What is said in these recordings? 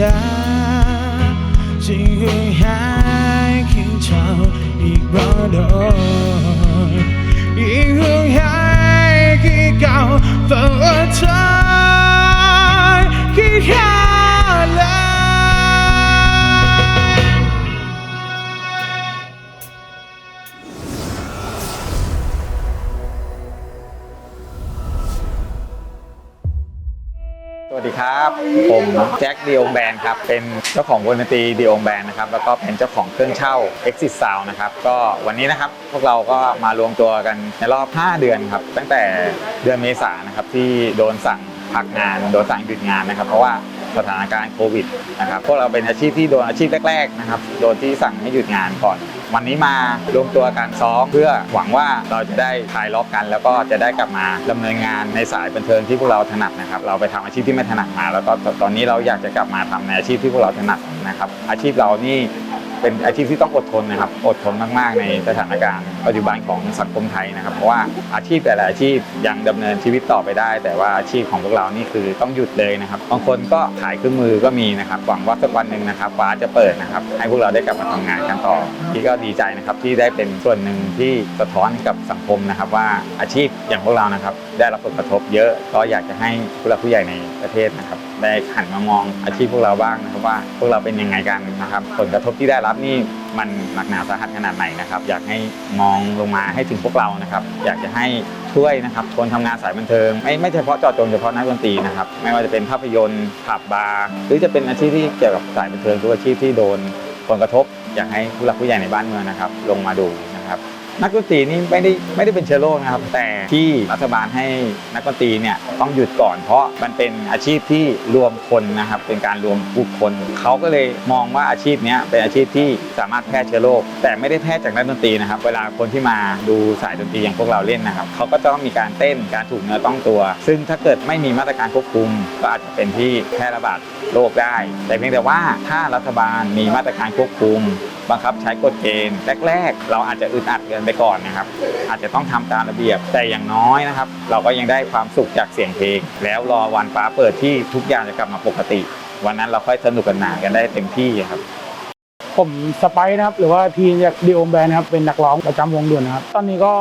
ยาจึงห่วหายคิดเจ้าอีกบ่โดนยิ่งห่วหายคิดเก่าเฝ้าเธอ ครับ ผมแจ็คดีองแบนครับ เป็นเจ้าของวงดนตรีดีองแบนนะครับ แล้วก็เป็นเจ้าของเครื่องเช่า Exit Sound นะครับ ก็วันนี้นะครับพวกเราก็มารวมตัวกันในรอบ 5 เดือนครับ ตั้งแต่เดือนเมษายนนะครับที่โดนสั่งพักงาน โดนสั่งหยุดงานนะครับ เพราะว่า สถานการณ์โควิดนะครับพวกเราเป็นอาชีพที่โดนอาชีพแรกๆนะครับโดนที่สั่งให้หยุดงานก่อน วันนี้มารวมตัวการซ้อมเพื่อหวังว่าเราจะได้คลายล็อกกัน แล้วก็จะได้กลับมาดำเนินงานในสายบันเทิงที่พวกเราถนัดนะครับ เราไปทำอาชีพที่ไม่ถนัดมา แล้วก็ตอนนี้เราอยากจะกลับมาทำในอาชีพที่พวกเราถนัดนะครับ อาชีพเรานี่ เป็นอาชีพที่ต้องอดทนนะครับ อดทนมากๆในสถานการณ์ปัจจุบันของสังคมไทยนะครับเพราะว่าอาชีพแต่ละอาชีพยังดำเนินชีวิตต่อไปได้ แต่ว่าอาชีพของพวกเรานี่คือต้องหยุดเลยนะครับบางคนก็ขายเครื่องมือก็มีนะครับหวังว่าสักวันหนึ่งนะครับฟ้าจะเปิดนะครับ ให้พวกเราได้กลับมาทำงานกันต่อที่ก็ดีใจนะครับที่ได้เป็นส่วนหนึ่งที่สะท้อนกับสังคมนะครับ ว่าอาชีพอย่างพวกเรานะครับ ได้รับผลกระทบเยอะก็อยากจะให้ผู้หลักผู้ใหญ่ในประเทศนะครับ ได้หันมามองอาชีพพวกเราบ้างนะครับว่า พวกเราเป็นยังไงกันนะครับ ผลกระทบที่ได้รับนี่มันหนักหนาสาหัสขนาดไหนนะครับ อยากให้มองลงมาให้ถึงพวกเรานะครับ อยากจะให้ช่วยนะครับคนทำงานสายบันเทิงไม่ไม่เฉพาะเจาะจงเฉพาะนักดนตรีนะครับ ไม่ว่าจะเป็นภาพยนตร์ผับบาร์หรือจะเป็นอาชีพที่เกี่ยวกับสายบันเทิงทุกอาชีพที่โดนผลกระทบ อยากให้ผู้หลักผู้ใหญ่ในบ้านเมืองนะครับ ลงมาดู นักดนตรีนี่ไม่ได้ไม่ได้เป็นเชื้อโรคนะครับ แต่ที่รัฐบาลให้นักดนตรีเนี่ยต้องหยุดก่อน เพราะมันเป็นอาชีพที่รวมคนนะครับ เป็นการรวมบุคคลเขาก็เลยมองว่าอาชีพนี้เป็นอาชีพที่สามารถแพร่เชื้อโรคแต่ไม่ได้แพร่จากนักดนตรีนะครับ เวลาคนที่มาดูสายดนตรีอย่างพวกเราเล่นนะครับเขาก็จะต้องมีการเต้นการถูกเนื้อต้องตัว ซึ่งถ้าเกิดไม่มีมาตรการควบคุม ก็อาจจะเป็นที่แพร่ระบาด โรคได้ แต่เพียงแต่ว่าถ้ารัฐบาลมีมาตรการควบคุม บังคับใช้กฎเกณฑ์แรก ๆ เราอาจจะอึดอัดเกินไปก่อนนะครับ อาจจะต้องทำตามระเบียบแต่อย่างน้อยนะครับ เราก็ยังได้ความสุขจากเสียงเพลง แล้วรอวันฟ้าเปิดที่ทุกอย่างจะกลับมาปกติ วันนั้นเราค่อยสนุกกันหนากันได้เต็มที่ครับ ผมสไปซ์นะครับหรือว่าทีมจากดีโอมแบนนะครับเป็นนักร้องประจำวงด่วนนะครับตอนนี้ก็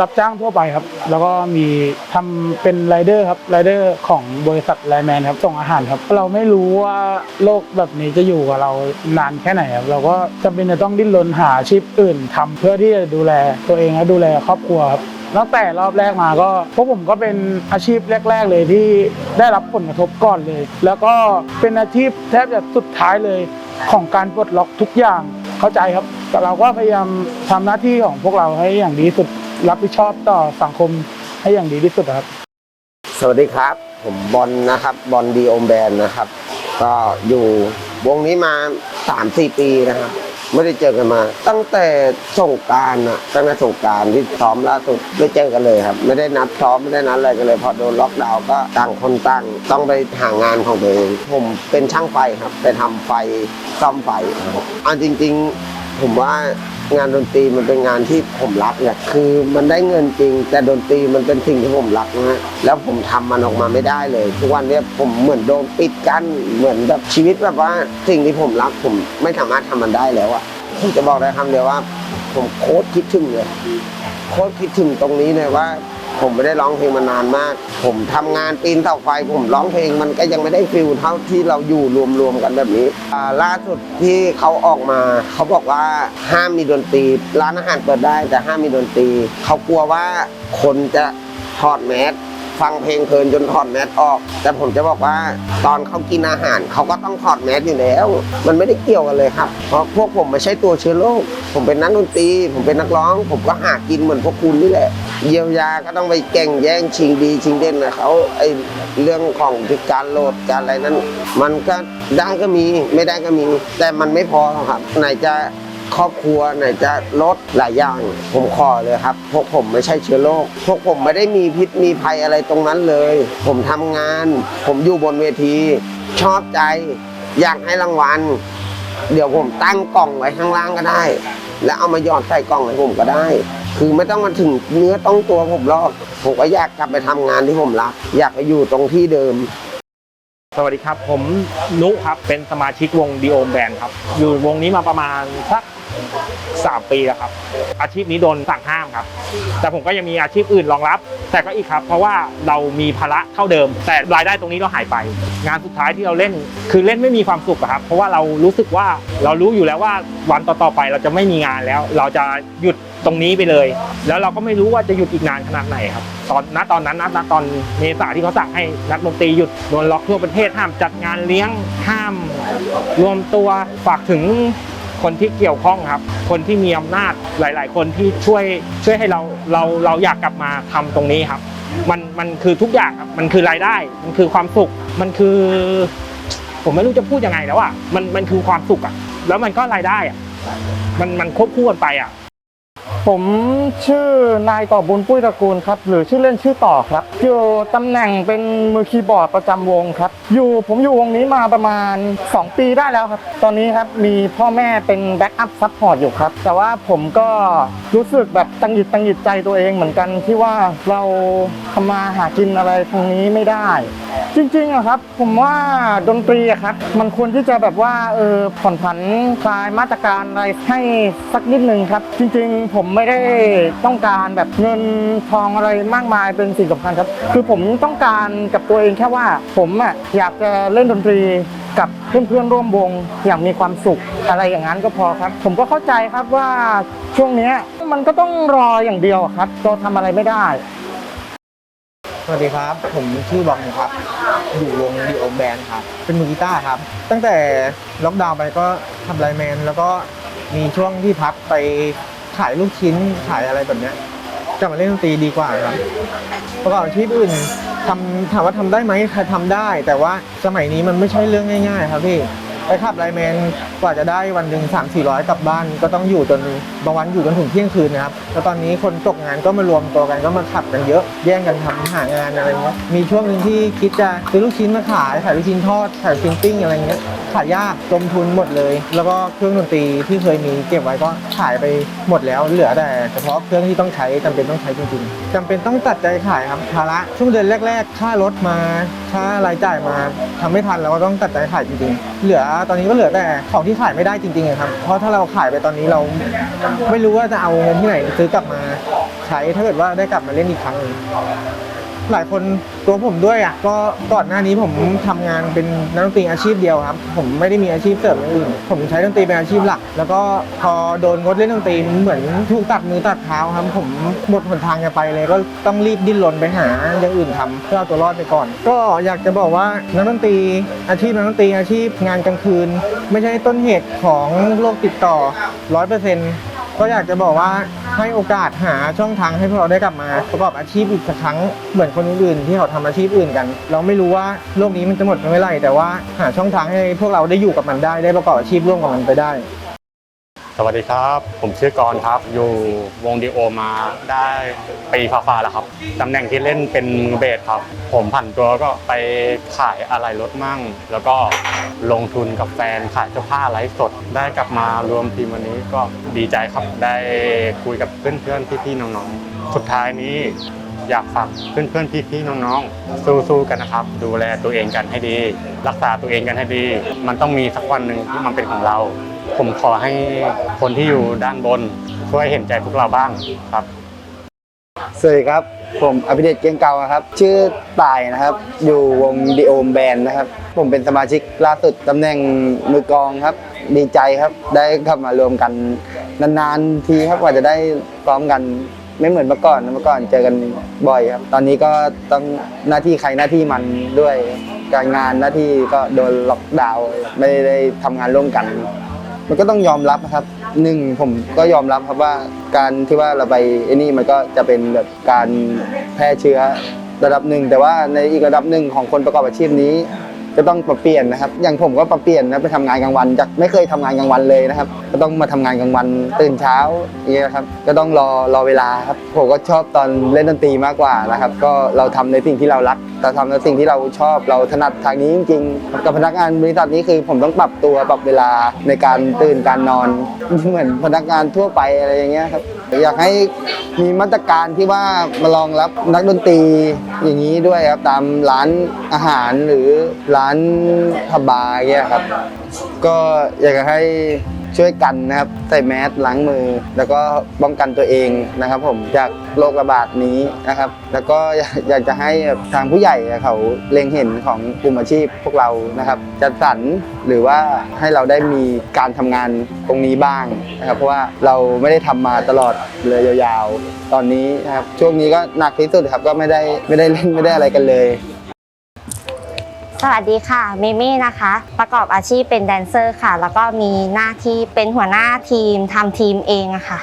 รับจ้างทั่วไปครับ แล้วก็มีทำเป็นไรเดอร์ครับไรเดอร์ของบริษัทไลแมนครับส่งอาหารครับเราไม่รู้ว่าโลกแบบนี้จะอยู่กับเรานานแค่ไหนครับเราก็จำเป็นจะต้องดิ้นรนหาอาชีพอื่นทำเพื่อที่จะดูแลตัวเองและดูแลครอบครัวครับตั้งแต่รอบแรกมาก็พวกผมก็เป็นอาชีพแรก ๆ เลยที่ได้รับผลกระทบก่อนเลย แล้วก็เป็นอาชีพแทบจะสุดท้ายเลย ของการปลดล็อกทุกอย่างเข้าใจครับ แต่เราก็พยายามทำหน้าที่ของพวกเราให้อย่างดีสุดรับผิดชอบต่อสังคมให้อย่างดีที่สุดครับ สวัสดีครับ ผมบอลนะครับบอลดีโอมแบนนะครับ ก็อยู่วงนี้มา 3 4 ปีนะครับ ไม่ได้เจอกันมา ตั้งแต่สงการอะตั้งแต่สงการที่ซ้อมล่าสุดไม่เจอกันเลยครับ ไม่ได้นัดซ้อมไม่ได้นัดอะไรกันเลย พอโดนล็อกดาวน์ก็ต่างคนต่างต้องไปหางานของตัวเองผมเป็นช่างไฟครับไปทำไฟซ่อมไฟครับอันจริง ๆ ผมว่า งานดนตรีมันเป็นงานที่ผมรักเนี่ยคือมันได้เงินจริง แต่ดนตรีมันเป็นสิ่งที่ผมรักนะฮะแล้วผมทำมันออกมาไม่ได้เลย ทุกวันเนี้ยผมเหมือนโดนปิดกั้นเหมือนแบบชีวิตแบบว่าสิ่งที่ผมรักผมไม่สามารถทำมันได้แล้วอะผมจะบอกได้คำเดียวว่า ผมโคตรคิดถึงเลยโคตรคิดถึงตรงนี้เลยว่า ผมไม่ได้ร้องเพลงมานานมาก ผมทำงานปีนเสาไฟ ผมร้องเพลงมันก็ยังไม่ได้ฟิลเท่าที่เราอยู่รวมๆกันแบบนี้ล่าสุดที่เขาออกมาเขาบอกว่าห้ามมีดนตรี ร้านอาหารเปิดได้แต่ห้ามมีดนตรีเขากลัวว่าคนจะถอดแมสฟังเพลงเพลินจนถอดแมสออก แต่ผมจะบอกว่าตอนเขากินอาหารเขาก็ต้องถอดแมสอยู่แล้ว มันไม่ได้เกี่ยวกันเลยครับ เพราะพวกผมไม่ใช่ตัวเชื้อโรคผมเป็นนักดนตรี ผมเป็นนักร้อง ผมก็หากินเหมือนพวกคุณนี่แหละ เยียวยาก็ต้องไปแก่งแย่งชิงดีชิงเด่นนะเขาไอเรื่องของการโหลดการอะไรนั้น มันก็ได้ก็มีไม่ได้ก็มี แต่มันไม่พอครับไหนจะครอบครัวไหนจะลดหลายอย่าง ผมขอเลยครับ พวกผมไม่ใช่เชื้อโรคพวกผมไม่ได้มีพิษมีภัยอะไรตรงนั้นเลย ผมทำงาน ผมอยู่บนเวที ชอบใจ อยากให้รางวัล เดี๋ยวผมตั้งกล่องไว้ข้างล่างก็ได้ แล้วเอามาหยอดใส่กล่องให้ผมก็ได้ คือไม่ต้องมาถึงเนื้อต้องตัวผมหรอกผมก็อยากกลับไปทำงานที่ผมรัก อยากไปอยู่ตรงที่เดิม สวัสดีครับ ผมนุครับเป็นสมาชิกวงดีโอมแบนครับ อยู่วงนี้มาประมาณสัก สามปีแล้วครับ อาชีพนี้โดนสั่งห้ามครับ แต่ผมก็ยังมีอาชีพอื่นรองรับ แต่ก็อีกครับ เพราะว่าเรามีภาระเท่าเดิม แต่รายได้ตรงนี้เราหายไป งานสุดท้ายที่เราเล่น คือเล่นไม่มีความสุขครับ เพราะว่าเรารู้สึกว่าเรารู้อยู่แล้วว่าวันต่อๆไปเราจะไม่มีงานแล้ว เราจะหยุดตรงนี้ไปเลย แล้วเราก็ไม่รู้ว่าจะหยุดอีกนานขนาดไหนครับ ตอนณตอนนั้นณตอนเมษาที่เขาสั่งให้นักดนตรีหยุดโดนล็อกทั่วประเทศห้ามจัดงานเลี้ยงห้าม รวมตัวฝากถึง คนที่เกี่ยวข้องครับ คนที่มีอำนาจหลาย ๆ คนที่ช่วยช่วยให้เราเราเราอยากกลับมาทำตรงนี้ครับ มันมันคือทุกอย่างครับมันคือรายได้ มันคือความสุขมันคือ ผมไม่รู้จะพูดยังไงแล้วอะมันมันคือความสุขอะแล้วมันก็รายได้อะมันมันควบคู่กันไปอะ ผมชื่อนายต่อบุญปุ้ยตระกูลครับ หรือชื่อเล่นชื่อต่อครับ อยู่ตำแหน่งเป็นมือคีย์บอร์ดประจำวงครับ อยู่ผมอยู่วงนี้มาประมาณ 2 ปีได้แล้วครับ ตอนนี้ครับมีพ่อแม่เป็นแบ็กอัพซัพพอร์ตอยู่ครับ แต่ว่าผมก็รู้สึกแบบตังหิดตังหิดใจตัวเองเหมือนกันที่ว่าเราทำมาหากินอะไรตรงนี้ไม่ได้ จริงๆอะครับ ผมว่าดนตรีอะครับ มันควรที่จะแบบว่าเออผ่อนผันคลายมาตรการอะไรให้สักนิดนึงครับ จริง ๆ ผมไม่ได้ต้องการแบบเงินทองอะไรมากมายเป็นสิ่งสำคัญครับ คือผมต้องการกับตัวเองแค่ว่า ผมอะอยากจะเล่นดนตรีกับเพื่อนๆร่วมวงอย่างมีความสุขอะไรอย่างนั้นก็พอครับ ผมก็เข้าใจครับว่าช่วงนี้มันก็ต้องรออย่างเดียวครับเราทำอะไรไม่ได้ สวัสดีครับ ผมชื่อบอมครับ อยู่วงดีโอแบนครับ เป็นมือกีตาร์ครับ ตั้งแต่ล็อกดาวน์ไปก็ทำไลน์แมน แล้วก็มีช่วงที่พักไป ขายลูกชิ้นขายอะไรแบบเนี้ยกลับมาเล่นดนตรีดีกว่าครับประกอบอาชีพอื่นทำถามว่าทำได้ไหมใครทำได้ แต่ว่าสมัยนี้มันไม่ใช่เรื่องง่าย ๆ ครับพี่ ไปขับไลน์แมนกว่าจะได้วันหนึ่งสามสี่ร้อยกลับบ้านก็ต้องอยู่จนบางวันอยู่จนถึงเที่ยงคืนนะครับแล้วตอนนี้คนตกงานก็มารวมตัวกันก็มาขับกันเยอะ แย่งกันทำหางานอะไรเงี้ยมีช่วงหนึ่งที่คิดจะซื้อลูกชิ้นมาขายขายลูกชิ้นทอดขายฟินปิ้งอะไรเงี้ยขายยากจมทุนหมดเลย แล้วก็เครื่องดนตรีที่เคยมีเก็บไว้ก็ขายไปหมดแล้วเหลือแต่เฉพาะเครื่องที่ต้องใช้จำเป็นต้องใช้จริงๆจำเป็นต้องตัดใจขายครับภาระช่วงเดือนแรก ๆ ค่ารถมาค่ารายจ่ายมาทำไม่ทันแล้วก็ต้องตัดใจขายจริงๆ เหลือตอนนี้ก็เหลือแต่ของที่ขายไม่ได้จริงๆครับ เพราะถ้าเราขายไปตอนนี้เราไม่รู้ว่าจะเอาเงินที่ไหนซื้อกลับมา ใช้ถ้าเกิดว่าได้กลับมาเล่นอีกครั้ง หลายคนตัวผมด้วยอะก็ก่อนหน้านี้ผมทำงานเป็นนักดนตรีอาชีพเดียวครับ ผมไม่ได้มีอาชีพเสริมอย่างอื่นผมใช้ดนตรีเป็นอาชีพหลัก แล้วก็พอโดนงดเล่นดนตรีเหมือนถูกตัดมือตัดเท้าครับ ผมหมดหนทางจะไปเลย ก็ต้องรีบดิ้นรนไปหาอย่างอื่นทำเพื่อเอาตัวรอดไปก่อน ก็อยากจะบอกว่านักดนตรีอาชีพนักดนตรีอาชีพงานกลางคืน ไม่ใช่ต้นเหตุของโรคติดต่อร้อยเปอร์เซ็นต์ ก็อยากจะบอกว่าให้โอกาสหาช่องทางให้พวกเราได้กลับมาประกอบอาชีพอีกสักครั้งเหมือนคนอื่นๆที่เขาทำอาชีพอื่นกัน เราไม่รู้ว่าโลกนี้มันจะหมดเมื่อไหร่แต่ว่าหาช่องทางให้พวกเราได้อยู่กับมันได้ได้ประกอบอาชีพร่วมกับมันไปได้ วัสดีครับ ผมชื่อกรครับ อยู่วงดีโอมาได้ปีฟ้าแล้วครับ ตำแหน่งที่เล่นเป็นมือเบสครับ ผมผันตัวก็ไปขายอะไรรถมั่ง แล้วก็ลงทุนกับแฟนขายเสื้อผ้าไลฟ์สด ได้กลับมารวมทีมวันนี้ก็ดีใจครับ ได้คุยกับเพื่อนๆ พี่ๆ น้องๆ สุดท้ายนี้อยากฝากเพื่อนๆพี่ๆน้องๆ สู้ๆกันนะครับ ดูแลตัวเองกันให้ดี รักษาตัวเองกันให้ดี มันต้องมีสักวันหนึ่งที่มันเป็นของเรา ผมขอให้คนที่อยู่ด้านบน ช่วยเห็นใจพวกเราบ้างครับ สวัสดีครับ ผมอภิเดชเกียงเก่าครับ ชื่อต่ายนะครับ อยู่วงดีโอมแบนนะครับ ผมเป็นสมาชิกล่าสุดตำแหน่งมือกองครับ ดีใจครับ ได้กลับมารวมกันนานๆทีครับกว่าจะได้พร้อมกันไม่เหมือนเมื่อก่อนเมื่อก่อนเจอกันบ่อยครับ ตอนนี้ก็ต้องหน้าที่ใครหน้าที่มันด้วย การงานหน้าที่ก็โดนล็อกดาวน์ไม่ได้ทำงานร่วมกัน มันก็ต้องยอมรับนะครับหนึ่งผมก็ยอมรับครับว่าการที่ว่าเราไปไอ้นี่มันก็จะเป็นแบบการแพร่เชื้อระดับหนึ่งแต่ว่าในอีกระดับหนึ่งของคนประกอบอาชีพนี้ ก็ต้องปรับเปลี่ยนนะครับ อย่างผมก็ปรับเปลี่ยนนะไปทำงานกลางวันจากไม่เคยทำงานกลางวันเลยนะครับ ก็ต้องมาทำงานกลางวันตื่นเช้าอย่างเงี้ยครับ ก็ต้องรอรอเวลาครับ ผมก็ชอบตอนเล่นดนตรีมากกว่านะครับ ก็เราทำในสิ่งที่เรารักเราทำในสิ่งที่เราชอบเราถนัดทางนี้จริงๆ กับพนักงานบริษัทนี้คือผมต้องปรับตัวปรับเวลาในการตื่นการนอนเหมือนพนักงานทั่วไปอะไรอย่างเงี้ยครับ อยากให้มีมาตรการที่ว่ามารองรับนักดนตรีอย่างนี้ด้วยครับตามร้านอาหารหรือร้านทบบาร์เงี้ยครับ ก็อยากจะให้ ช่วยกันนะครับใส่แมสล้างมือ แล้วก็ป้องกันตัวเองนะครับผมจากโรคระบาดนี้นะครับ แล้วก็อยากจะให้ทางผู้ใหญ่เขาเล็งเห็นของกลุ่มอาชีพพวกเรานะครับจัดสรรหรือว่าให้เราได้มีการทำงานตรงนี้บ้างนะครับเพราะว่าเราไม่ได้ทำมาตลอดเลยยาวๆ ตอนนี้นะครับช่วงนี้ก็หนักที่สุดครับก็ไม่ได้ไม่ได้เล่นไม่ได้อะไรกันเลย สวัสดีค่ะเมมี่นะคะ ประกอบอาชีพเป็นแดนเซอร์ค่ะ แล้วก็มีหน้าที่เป็นหัวหน้าทีมทำทีมเองอะค่ะ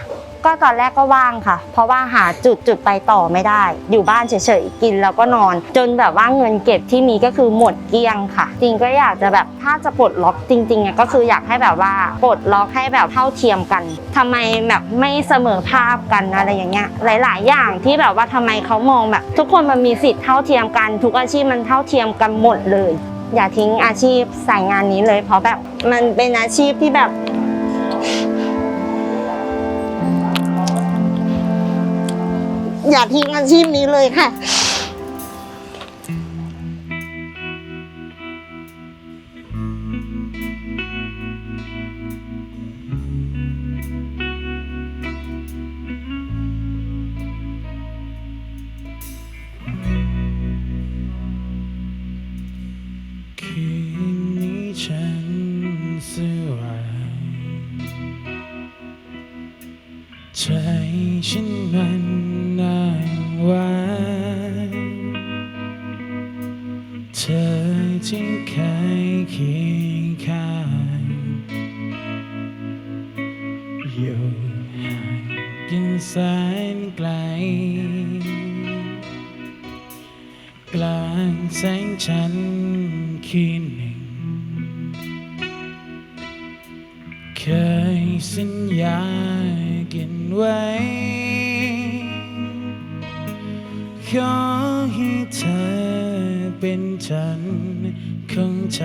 ก็ตอนแรกก็ว่างค่ะ เพราะว่าหาจุดจุดไปต่อไม่ได้ อยู่บ้านเฉยๆกินแล้วก็นอน จนแบบว่าเงินเก็บที่มีก็คือหมดเกลี้ยงค่ะ จริงก็อยากจะแบบถ้าจะปลดล็อกจริงๆอะก็คืออยากให้แบบว่าปลดล็อกให้แบบเท่าเทียมกันทำไมแบบไม่เสมอภาพกันอะไรอย่างเงี้ยหลาย ๆ อย่างที่แบบว่าทำไมเขามองแบบ ทุกคนมันมีสิทธิ์เท่าเทียมกัน ทุกอาชีพมันเท่าเทียมกันหมดเลย อย่าทิ้งอาชีพสายงานนี้เลย เพราะแบบมันเป็นอาชีพที่แบบ อย่าทิ้งอาชีพนี้เลยค่ะ กลกลางแสงจันคืนหนึ่ง เคยสัญญากันไว้ ขอให้เธอเป็นฉันของใจ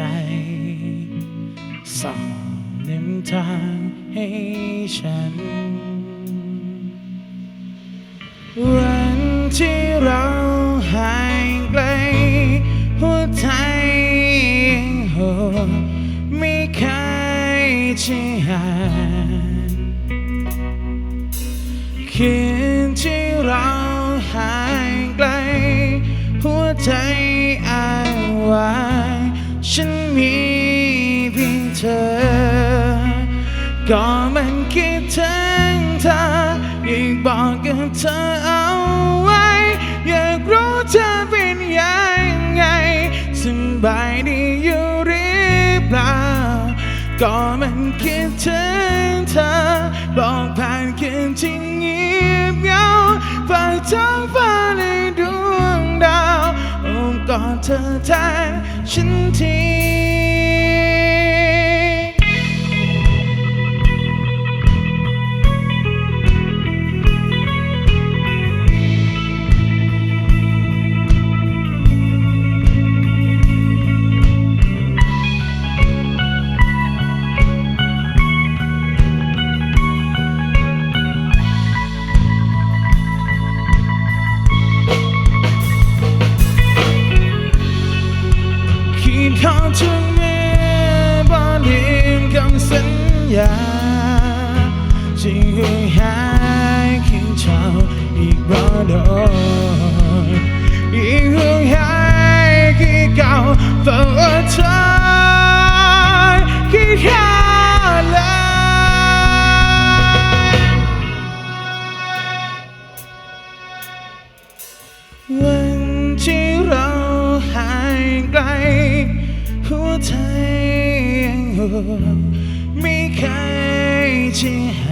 สองนำทางให้ฉัน วันที่เราห่างไกลหัวใจโหไม่เคยจะห่างคืนที่เราห่างไกลหัวใจอ้างว้างฉันมีเพียงเธอก็มัน บอกกับเธอเอาไว้ อยากรู้เธอเป็นยังไงสบายดีอยู่หรือเปล่า ก็มันคิดถึงเธอ บอกผ่านคืนที่เงียบเหงาฝากท้องฟ้าในดวงดาวโอบกอดเธอแทนฉันที กบ่โดนอีกห่วงหายคิดเก่าเฝ้าอดทนคิดหาเลยวันที่เราหางไกล หัวใจยังห่วงไม่เคยจะห่า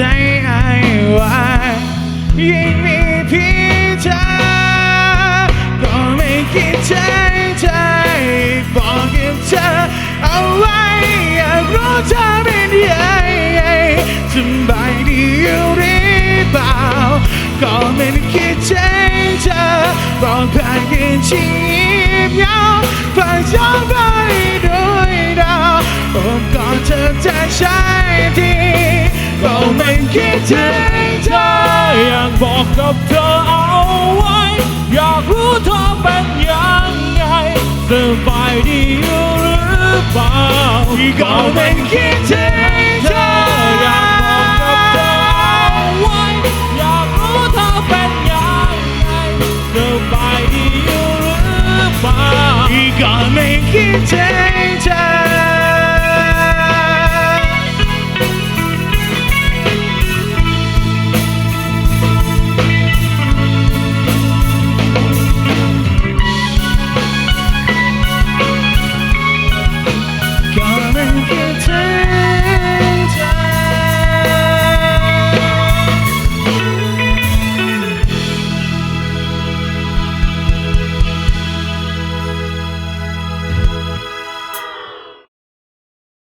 ใจไอ้วายยิ่งมีพี่เธอก็ไม่คิดใจใจบอกกับเธอเอาไว้อยากรู้เธอเป็นยังไงสบายดีอยู่หรือเปล่าก็ไม่คิดใจเธอบอกผ่านคืนชีพยาวฝากฉันไปด้วยดาวอบกอดเธอจะใช่ที่าในคิดถึงเธออยากบอกกับเธอเอาไว้ อยากรู้เธอเป็นยังไงสบายดีอยู่หรือเปล่าก็ไม่คิดถึงเธออยากบอกกับเธอเอาไว้ อยากรู้เธอเป็นยังไงสบายดีอยู่หรือเปล่าก็ไม่คิดถึง